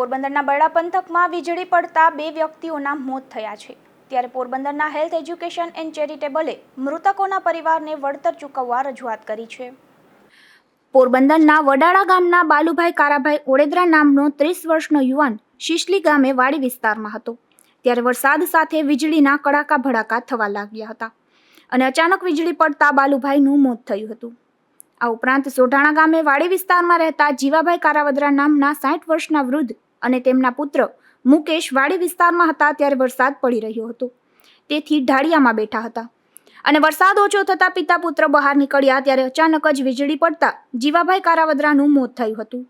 પોરબંદરના બરડા પંથકમાં વીજળી પડતા બે વ્યક્તિઓના મોત થયા છે. ત્યારે પોરબંદરના હેલ્થ એજ્યુકેશન એન્ડ ચેરિટેબલે મૃતકોના પરિવારને વળતર ચૂકવવા રજૂઆત કરી છે. પોરબંદરના વડાળા ગામના બાલુભાઈ કારાભાઈ ઓડેદરા નામનો ત્રીસ વર્ષનો યુવાન શિશલી ગામે વાડી વિસ્તારમાં હતો. ત્યારે વરસાદ સાથે વીજળીના કડાકા ભડાકા થવા લાગ્યા હતા અને અચાનક વીજળી પડતા બાલુભાઈનું મોત થયું હતું. આ ઉપરાંત સોઢાણા ગામે વાડી વિસ્તારમાં રહેતા જીવાભાઈ કારાવદરા નામના સાઠ વર્ષના વૃદ્ધ અને તેમના પુત્ર મુકેશ વાડી વિસ્તારમાં હતા ત્યારે વરસાદ પડી રહ્યો હતો. તેથી ઢાળિયામાં બેઠા હતા. અને વરસાદ ઓછો થતાં પિતા પુત્ર બહાર નીકળ્યા ત્યારે અચાનક જ વીજળી પડતા જીવાભાઈ કારાવદરાનું મોત થયું હતું.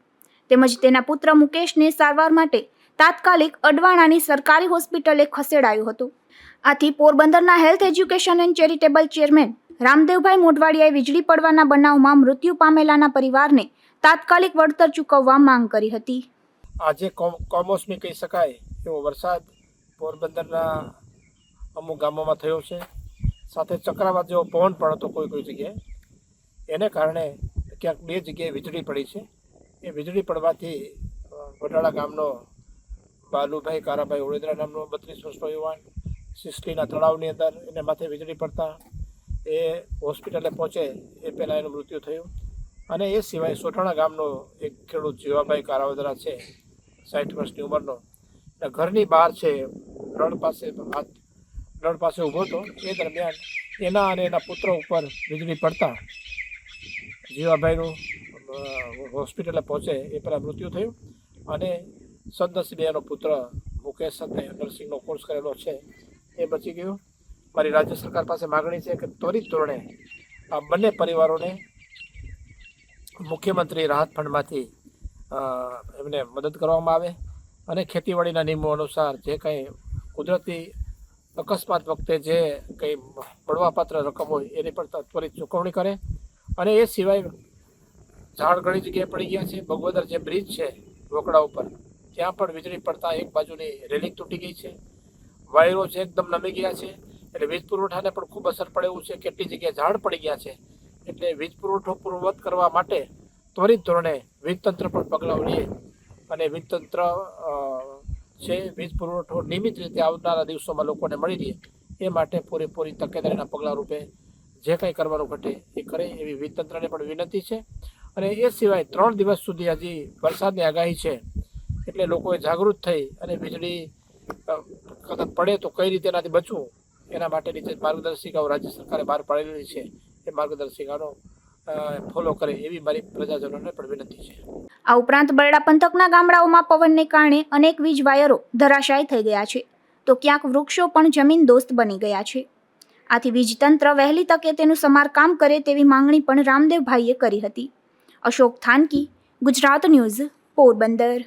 તેમજ તેના પુત્ર મુકેશને સારવાર માટે તાત્કાલિક અડવાણાની સરકારી હોસ્પિટલે ખસેડાયો હતો. આથી પોરબંદરના health education and charitable chairman Ramdevbhai મોઢવાડિયાએ વીજળી પડવાના બનાવમાં મૃત્યુ પામેલાના પરિવારને તાત્કાલિક વળતર ચૂકવવા માંગ કરી હતી. આજે કોમ- કમોસમી કહી શકાય એવો વરસાદ પોરબંદરના અમુક ગામોમાં થયો છે. સાથે ચક્રવાત જેવો પવન પણ હતો કોઈ કોઈ જગ્યાએ. એને કારણે ક્યાંક બે જગ્યાએ વીજળી પડી છે. એ વીજળી પડવાથી અ, વડાળા ગામનો બાલુભાઈ કારાભાઈ ઓળેદરા નામનો બત્રીસ વર્ષનો યુવાન સિસ્ટીના તળાવની અંદર એને માથે વીજળી પડતા એ હોસ્પિટલે પહોંચે એ પહેલાં એનું મૃત્યુ થયું. અને એ સિવાય સોઠાણા ગામનો એક ખેડૂત જીવાભાઈ કારાવદરા છે. સાઠ વર્ષની ઉંમરનો. એટલે ઘરની બહાર છે, રણ પાસે હાથ, રણ પાસે ઊભો હતો. એ દરમિયાન એના અને એના પુત્ર ઉપર વીજળી પડતા. જીવાભાઈનું હોસ્પિટલે પહોંચે એ પહેલાં મૃત્યુ થયું. અને સદનસીબે એનો પુત્ર મુકેશ સાથે નર્સિંગનો કોર્સ કરેલો છે, એ બચી ગયો. મારી રાજ્ય સરકાર પાસે માગણી છે કે ત્વરિત ધોરણે આ બંને પરિવારોને મુખ્યમંત્રી રાહત ફંડમાંથી એમને મદદ કરવામાં આવે અને ખેતીવાડીના નિયમો અનુસાર જે કંઈ કુદરતી અકસ્માત વખતે જે કંઈ પડવાપાત્ર રકમ હોય એની પણ ત્વરિત ચૂકવણી કરે અને એ સિવાય ઝાડ ઘણી જગ્યાએ પડી ગયા છે. ભગવદર જે બ્રિજ છે રોકડા ઉપર, ત્યાં પણ વીજળી પડતા એક બાજુની રેલિંગ તૂટી ગઈ છે. વાયરો છે એકદમ નમી ગયા છે એટલે વીજ પુરવઠાને પણ ખૂબ અસર પડે એવું છે. કેટલી જગ્યાએ ઝાડ પડી ગયા છે એટલે વીજ પુરવઠો પૂર્વવત કરવા માટે ત્વરિત ધોરણે વીજતંત્ર પણ પગલાં લઈએ. અને વીજતંત્ર છે, વીજ પુરવઠો નિયમિત રીતે આવનારા દિવસોમાં લોકોને મળી રહે. એ માટે પૂરેપૂરી તકેદારીના પગલાં રૂપે જે કંઈ કરવાનું ઘટે એ કરે એવી વીજતંત્રને પણ વિનંતી છે. અને એ સિવાય ત્રણ દિવસ સુધી હજી વરસાદની આગાહી છે. એટલે લોકોએ જાગૃત થઈ અને વીજળી કદાચ પડે તો કઈ રીતે એનાથી બચવું? એના માટેની જે માર્ગદર્શિકાઓ રાજ્ય સરકારે બહાર પાડેલી છે. એ માર્ગદર્શિકાનો ફોલો કરે એવી મારી પ્રજાજનોને પણ વિનંતી છે. આ ઉપરાંત બરડા પંથકના ગામડાઓમાં પવનને કારણે અનેક વીજ વાયરો ધરાશાયી થઈ ગયા છે. તો ક્યાંક વૃક્ષો પણ જમીન દોસ્ત બની ગયા છે. આથી વીજતંત્ર વહેલી તકે તેનું સમારકામ કરે તેવી માંગણી પણ રામદેવભાઈએ કરી હતી. અશોક થાનકી, ગુજરાત ન્યૂઝ, પોરબંદર.